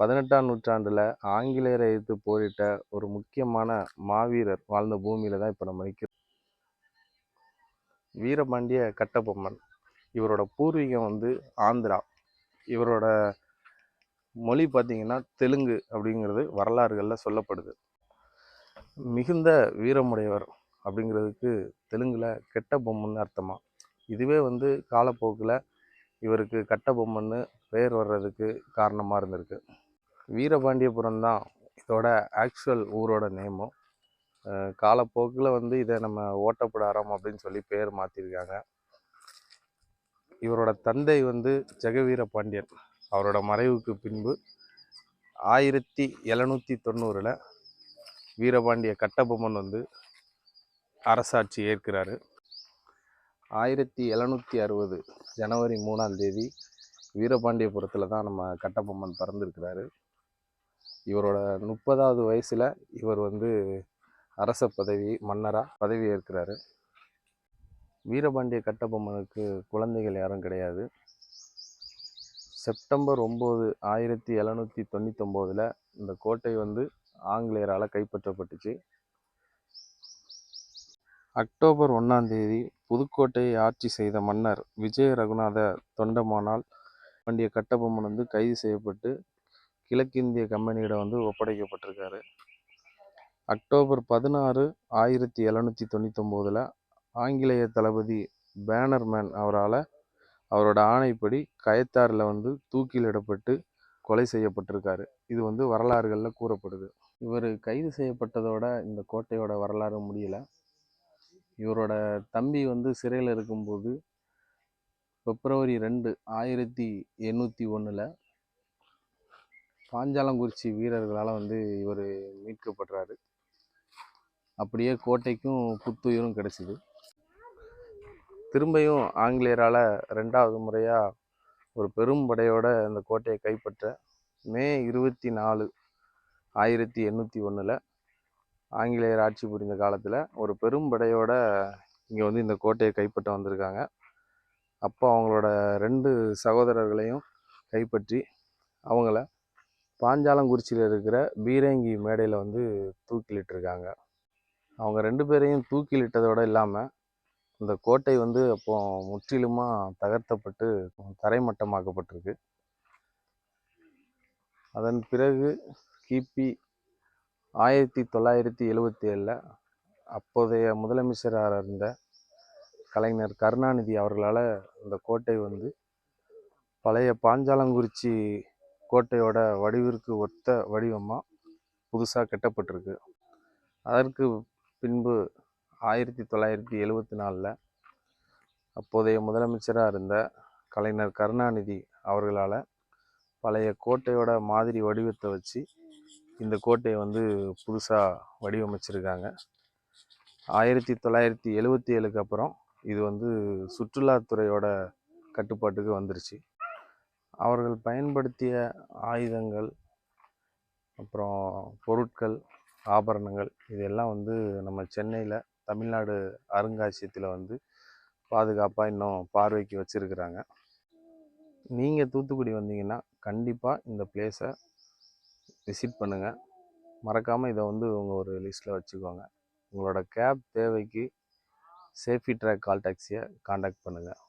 பதினெட்டாம் நூற்றாண்டில் ஆங்கிலேயரை எதிர்த்து போரிட்ட ஒரு முக்கியமான மாவீரர் வாழ்ந்த பூமியில் தான் இப்போ நம்ம நிற்கிறோம் வீரபாண்டிய கட்டபொம்மன். இவரோட பூர்வீகம் வந்து ஆந்திரா. இவரோட மொழி பார்த்திங்கன்னா தெலுங்கு அப்படிங்கிறது வரலாறுகளில் சொல்லப்படுது. மிகுந்த வீரமுடையவர் அப்படிங்கிறதுக்கு தெலுங்கில் கெட்ட பொம்மன் அர்த்தமாக இதுவே வந்து காலப்போக்கில் இவருக்கு கட்ட பொம்மன்னு பெயர் வர்றதுக்கு காரணமாக இருந்திருக்கு. வீரபாண்டியபுரம் தான் இதோட ஆக்சுவல் ஊரோட நேமும் காலப்போக்கில் வந்து இதை நம்ம ஓட்டப்படாரம் அப்படின்னு சொல்லி பேர் மாற்றிருக்காங்க இவரோட தந்தை வந்து ஜெகவீர பாண்டியன். அவரோட மறைவுக்கு பின்பு ஆயிரத்தி எழுநூற்றி தொண்ணூறில் வீரபாண்டிய கட்டபொம்மன் வந்து அரசாட்சி ஏற்கிறாரு. ஆயிரத்தி எழுநூற்றி அறுபது ஜனவரி மூணாம் தேதி வீரபாண்டியபுரத்தில் தான் நம்ம கட்டபொம்மன் பிறந்திருக்கிறாரு. இவரோட முப்பதாவது வயசில் இவர் வந்து அரச பதவி மன்னராக பதவி ஏற்கிறாரு. வீரபாண்டிய கட்டபொம்மனுக்கு குழந்தைகள் யாரும் கிடையாது. செப்டம்பர் ஒம்பது ஆயிரத்தி எழுநூற்றி தொண்ணூத்தொம்போதில் இந்த கோட்டை வந்து ஆங்கிலேயரால் கைப்பற்றப்பட்டுச்சு. அக்டோபர் ஒன்றாம் தேதி புதுக்கோட்டையை ஆட்சி செய்த மன்னர் விஜய ரகுநாத தொண்டமானால் பாண்டிய கட்டபொம்மன் வந்து கைது செய்யப்பட்டு கிழக்கிந்திய கம்பெனியிடம் வந்து ஒப்படைக்கப்பட்டிருக்காரு. அக்டோபர் பதினாறு ஆயிரத்தி எழுநூற்றி தொண்ணூத்தொம்போதில் ஆங்கிலேய தளபதி பேனர்மேன் அவரால் அவரோட ஆணைப்படி கயத்தாரில் வந்து தூக்கிலிடப்பட்டு கொலை செய்யப்பட்டிருக்காரு. இது வந்து வரலாறுகளில் கூறப்படுது. இவர் கைது செய்யப்பட்டதோட இந்த கோட்டையோட வரலாறு முடியல. இவரோட தம்பி வந்து சிறையில் இருக்கும்போது பிப்ரவரி ரெண்டு ஆயிரத்தி எண்ணூற்றி ஒன்றில் பாஞ்சாலங்குறிச்சி வீரர்களால் வந்து இவர் மீட்கப்படுறாரு. அப்படியே கோட்டைக்கும் புத்துயிரும் கிடைச்சிது. திரும்பியும் ஆங்கிலேயரால் ரெண்டாவது முறையாக ஒரு பெரும் படையோட அந்த கோட்டையை கைப்பற்ற மே இருபத்தி நாலு ஆயிரத்தி எண்ணூற்றி ஒன்றில் ஆங்கிலேயர் ஆட்சி புரிந்த காலத்தில் ஒரு பெரும் படையோட இங்கே வந்து இந்த கோட்டையை கைப்பற்ற வந்திருக்காங்க. அப்போ அவங்களோட ரெண்டு சகோதரர்களையும் கைப்பற்றி அவங்கள பாஞ்சாலங்குறிச்சியில் இருக்கிற பீரங்கி மேடையில் வந்து தூக்கிலிட்டிருக்காங்க. அவங்க ரெண்டு பேரையும் தூக்கிலிட்டதோடு இல்லாமல் இந்த கோட்டை வந்து அப்போ முற்றிலுமாக தகர்த்தப்பட்டு தரைமட்டமாக்கப்பட்டிருக்கு. அதன் பிறகு கிபி ஆயிரத்தி தொள்ளாயிரத்தி எழுவத்தி ஏழில் அப்போதைய முதலமைச்சராக இருந்த கலைஞர் கருணாநிதி அவர்களால் இந்த கோட்டை வந்து பழைய பாஞ்சாலங்குறிச்சி கோட்டையோட வடிவிற்கு ஒத்த வடிவமாக புதுசாக கட்டப்பட்டிருக்கு. அதற்கு பின்பு ஆயிரத்தி தொள்ளாயிரத்தி எழுவத்தி நாலில் அப்போதைய முதலமைச்சராக இருந்த கலைஞர் கருணாநிதி அவர்களால் பழைய கோட்டையோட மாதிரி வடிவத்தை வச்சு இந்த கோட்டையை வந்து புதுசாக வடிவமைச்சிருக்காங்க. ஆயிரத்தி தொள்ளாயிரத்தி எழுவத்தி ஏழுக்கு அப்புறம் இது வந்து சுற்றுலாத்துறையோட கட்டுப்பாட்டுக்கு வந்துருச்சு. அவர்கள் பயன்படுத்திய ஆயுதங்கள் அப்புறம் பொருட்கள் ஆபரணங்கள் இதெல்லாம் வந்து நம்ம சென்னையில் தமிழ்நாடு அருங்காட்சியத்தில் வந்து பாதுகாப்பாக இன்னும் பார்வைக்கு வச்சுருக்குறாங்க. நீங்கள் தூத்துக்குடி வந்தீங்கன்னா கண்டிப்பாக இந்த பிளேஸை விசிட் பண்ணுங்கள் மறக்காமல் இதை வந்து உங்கள் ஒரு லிஸ்ட்டில் வச்சுக்கோங்க. உங்களோட கேப் தேவைக்கு சேஃபி ட்ராக் கால் டாக்ஸியை காண்டாக்ட் பண்ணுங்கள்